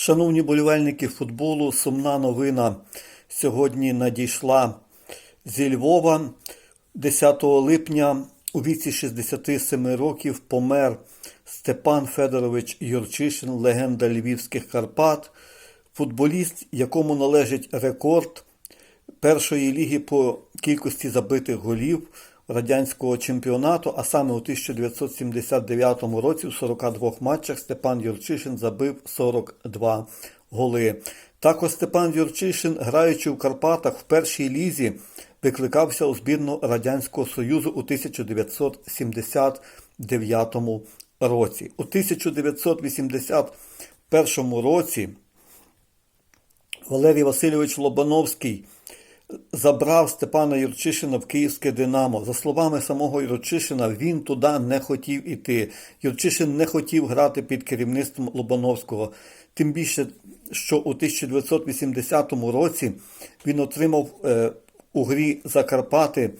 Шановні болівальники футболу, сумна новина сьогодні надійшла зі Львова. 10 липня у віці 67 років помер Степан Федорович Юрчишин, легенда Львівських Карпат, футболіст, якому належить рекорд першої ліги по кількості забитих голів радянського чемпіонату, а саме у 1979 році у 42 матчах Степан Юрчишин забив 42 голи. Також Степан Юрчишин, граючи в Карпатах в першій лізі, викликався у збірну Радянського Союзу у 1979 році. У 1981 році Валерій Васильович Лобановський забрав Степана Юрчишина в Київське Динамо. За словами самого Юрчишина, він туди не хотів іти. Юрчишин не хотів грати під керівництвом Лобановського. Тим більше, що у 1980 році він отримав е, у грі Закарпати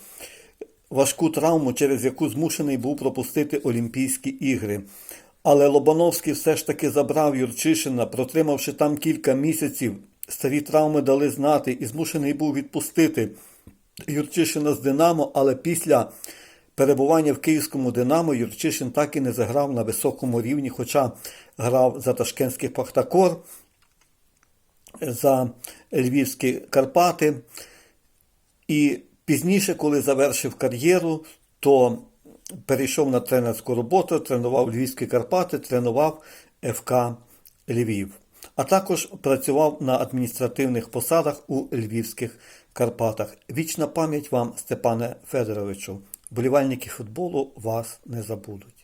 важку травму, через яку змушений був пропустити Олімпійські ігри. Але Лобановський все ж таки забрав Юрчишина, протримавши там кілька місяців. Старі травми дали знати і змушений був відпустити Юрчишина з Динамо, але після перебування в київському Динамо Юрчишин так і не заграв на високому рівні, хоча грав за Ташкентський Пахтакор, за Львівські Карпати. І пізніше, коли завершив кар'єру, то перейшов на тренерську роботу, тренував Львівські Карпати, тренував ФК Львів. А також працював на адміністративних посадах у Львівських Карпатах. Вічна пам'ять вам, Степане Федоровичу. Болівальники футболу вас не забудуть.